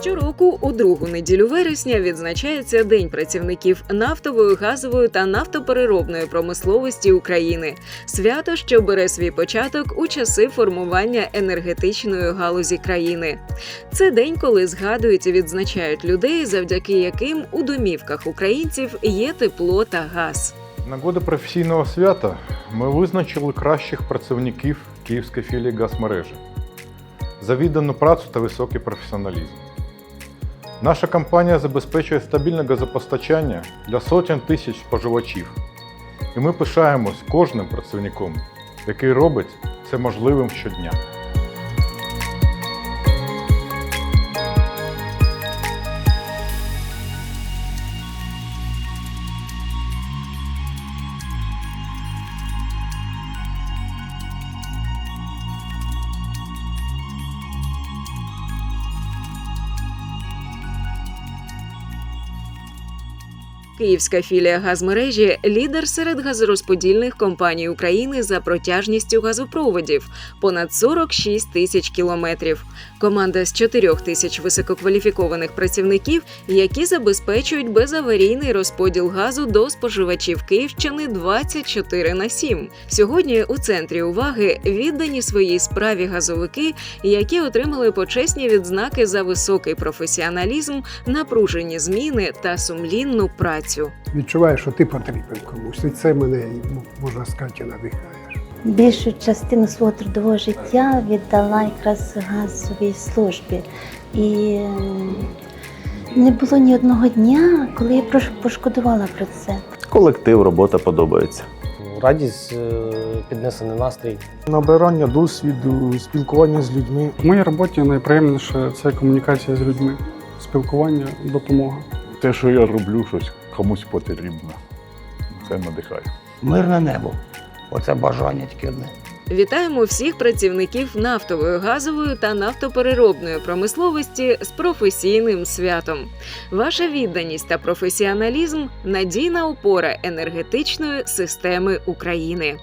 Щороку у другу неділю вересня відзначається День працівників нафтової, газової та нафтопереробної промисловості України. Свято, що бере свій початок у часи формування енергетичної галузі країни. Це день, коли згадують і відзначають людей, завдяки яким у домівках українців є тепло та газ. В Нагоду професійного свята ми визначили кращих працівників Київської філії газмережі за віддану працю та високий професіоналізм. Наша компанія забезпечує стабільне газопостачання для сотень тисяч споживачів. І ми пишаємось кожним працівником, який робить це можливим щодня. Київська філія газмережі лідер серед газорозподільних компаній України за протяжністю газопроводів понад 46 тисяч кілометрів. Команда з 4 тисяч висококваліфікованих працівників, які забезпечують безаварійний розподіл газу до споживачів Київщини 24 на 7. Сьогодні у центрі уваги віддані своїй справі газовики, які отримали почесні відзнаки за високий професіоналізм, напружені зміни та сумлінну працю. Відчуваєш, що ти потрібен комусь. І це мене, можна сказати, надихає. Більшу частину свого трудового життя віддала якраз газовій службі. І не було ні одного дня, коли я пошкодувала про це. Колектив, робота подобається. радість, е, піднесений настрій. набирання досвіду, спілкування з людьми. В моїй роботі найприємніше це комунікація з людьми, спілкування, допомога. Те, що я роблю, щось комусь потрібно. Це надихає. Мирне небо. Оце бажання тільки одне. Вітаємо всіх працівників нафтової, газової та нафтопереробної промисловості з професійним святом. Ваша відданість та професіоналізм надійна опора енергетичної системи України.